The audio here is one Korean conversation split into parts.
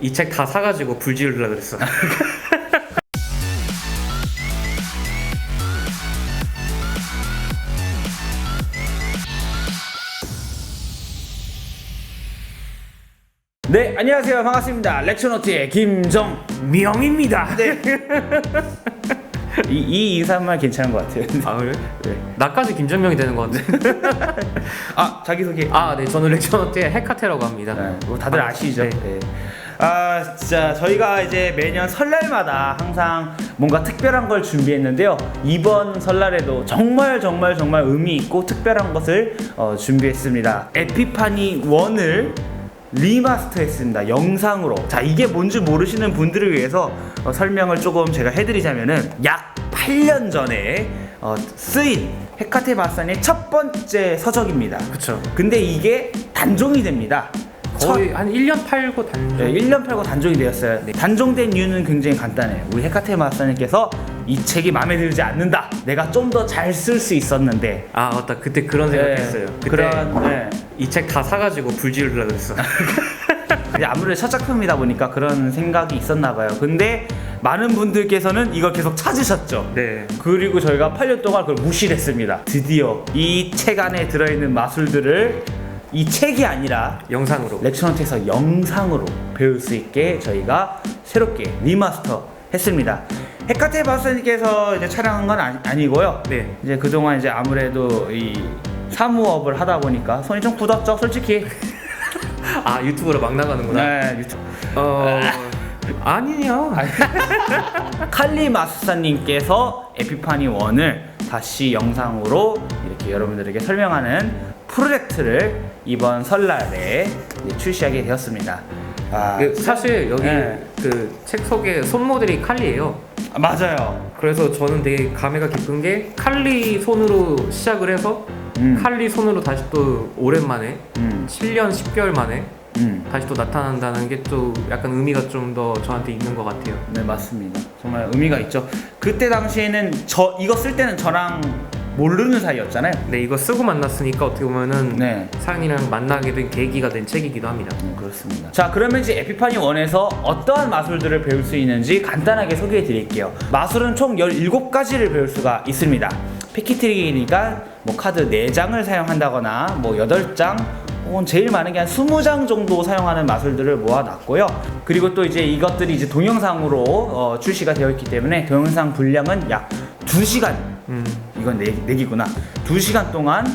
이 책 다 사가지고 불 지르려고 그랬어. 네, 안녕하세요. 반갑습니다. 렉처노트의 김정명입니다. 네. 이, 이 인사말 괜찮은 것 같아요. 아 그래? 네. 나까지 김정명이 되는 것 같네. 아, 자기소개. 아, 네, 저는 렉처너트의 헤카테라고 합니다. 네, 뭐 다들 아, 아시죠? 네. 네. 아, 진짜 저희가 이제 매년 설날마다 항상 뭔가 특별한 걸 준비했는데요. 이번 설날에도 정말 정말 정말 의미 있고 특별한 것을 어, 준비했습니다. 에피파니 1을 리마스터 했습니다. 영상으로. 자, 이게 뭔지 모르시는 분들을 위해서 어, 설명을 조금 제가 해드리자면은 약 8년 전에 어, 쓰인 헤카테 마산의 첫 번째 서적입니다. 그쵸. 근데 이게 단종이 됩니다. 거의 한 1년 팔고 단종. 네, 1년 팔고 단종이 되었어요. 단종된 이유는 굉장히 간단해요. 우리 헤카테 마스터님께서 이 책이 마음에 들지 않는다. 내가 좀 더 잘 쓸 수 있었는데. 아, 맞다. 그때 그런 생각했어요. 그때 그런 네. 이 책 다 사가지고 불 지르려고 그랬어. 이제 아무래도 첫 작품이다 보니까 그런 생각이 있었나 봐요. 근데 많은 분들께서는 이걸 계속 찾으셨죠. 네. 그리고 저희가 8년 동안 그걸 무시를 했습니다. 드디어 이 책 안에 들어있는 마술들을 이 책이 아니라 영상으로. 렉처넌트에서 영상으로 배울 수 있게 저희가 새롭게 리마스터 했습니다. 헤카테 바스님께서 이제 촬영한 건 아니, 아니 고요. 네. 이제 그동안 이제 아무래도 이 사무업을 하다 보니까 손이 좀 굳었죠, 솔직히. 아, 유튜브로 막 나가는구나. 네, 유튜브. 어. 아니요. 칼리 마스사님께서 에피파니 1을 다시 영상으로 이렇게 여러분들에게 설명하는 프로젝트를 이번 설날에 이제 출시하게 되었습니다. 아, 그 사실 여기 네. 그책 속에 손모델이 칼리예요. 아, 맞아요. 그래서 저는 되게 감회가 깊은 게 칼리 손으로 시작을 해서 음. 칼리 손으로 다시 또 오랜만에 음, 7년 10개월 만에 음. 다시 또 나타난다는 게 또 약간 의미가 좀 더 저한테 있는 것 같아요. 네 맞습니다. 정말 의미가 있죠. 그때 당시에는 저 이거 쓸 때는 저랑 모르는 사이였잖아요. 네 이거 쓰고 만났으니까 어떻게 보면은 네. 사연이랑 만나게 된 계기가 된 책이기도 합니다. 음, 그렇습니다. 자, 그러면 이제 에피파니 1에서 어떠한 마술들을 배울 수 있는지 간단하게 소개해 드릴게요. 마술은 총 17가지를 배울 수가 있습니다. 패키트릭이니까 뭐 카드 4장을 사용한다거나 뭐 8장 혹은 제일 많은 게 한 20장 정도 사용하는 마술들을 모아놨고요. 그리고 또 이제 이것들이 이제 동영상으로 어, 출시가 되어 있기 때문에 동영상 분량은 약 2시간 음, 이건 내, 내기구나. 2시간 동안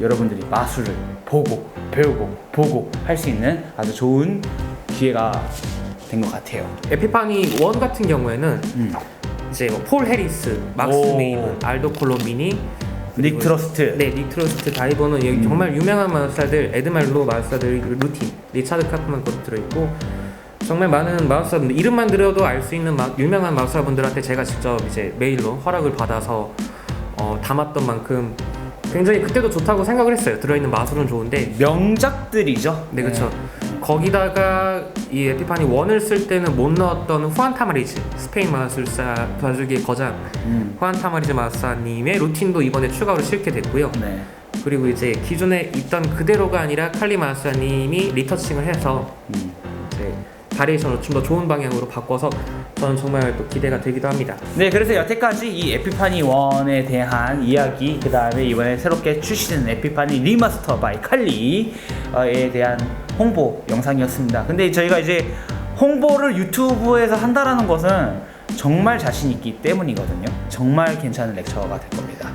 여러분들이 마술을 보고 배우고 보고 할 수 있는 아주 좋은 기회가 된 것 같아요. 에피파니 1 같은 경우에는 음. 이제 뭐폴 해리스, 막스 오. 메이븐, 알도 콜로미니, 닉 트러스트. 네, 닉트로스트 다이버는 여기 음. 정말 유명한 마술사들, 에드말로 마술사들 루틴, 리차드 카프만 것도 들어있고 정말 많은 마술사분들 이름만 들어도 알 수 있는 마- 유명한 마술사분들한테 제가 직접 이제 메일로 허락을 받아서 어, 담았던 만큼 굉장히 그때도 좋다고 생각을 했어요. 들어있는 마술은 좋은데 명작들이죠. 네 그렇죠. 거기다가 이 에피파니 1을 쓸 때는 못 넣었던 후안 타마리즈 스페인 마술사 마술계의 거장 음. 후안 타마리즈 마술사님의 루틴도 이번에 추가로 실게 됐고요. 네. 그리고 이제 기존에 있던 그대로가 아니라 칼리 마술사님이 리터칭을 해서 음. 바리에이션을 좀 더 좋은 방향으로 바꿔서 저는 정말 또 기대가 되기도 합니다. 네, 그래서 여태까지 이 에피파니 1에 대한 이야기, 그 다음에 이번에 새롭게 출시된 에피파니 리마스터 바이 칼리에 대한 홍보 영상이었습니다. 근데 저희가 이제 홍보를 유튜브에서 한다라는 것은 정말 자신 있기 때문이거든요. 정말 괜찮은 렉처가 될 겁니다.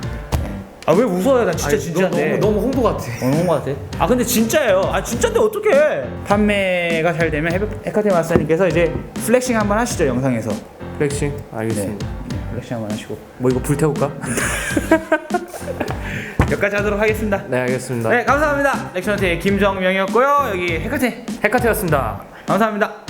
아 왜 웃어요? 나 진짜 아니, 진짜인데. 너무, 너무 홍보 같아. 어느 것 같아? 아 근데 진짜예요. 아 진짜인데 어떡해? 판매가 잘 되면 헤카테 마스터님께서 이제 플렉싱 한번 하시죠 영상에서. 플렉싱 네. 알겠습니다. 네, 플렉싱 한번 하시고 뭐 이거 불 태울까? 여기까지 하도록 하겠습니다. 네 알겠습니다. 네 감사합니다. 렉션트의 김정명이었고요. 여기 헤카테 헤카테였습니다. 감사합니다.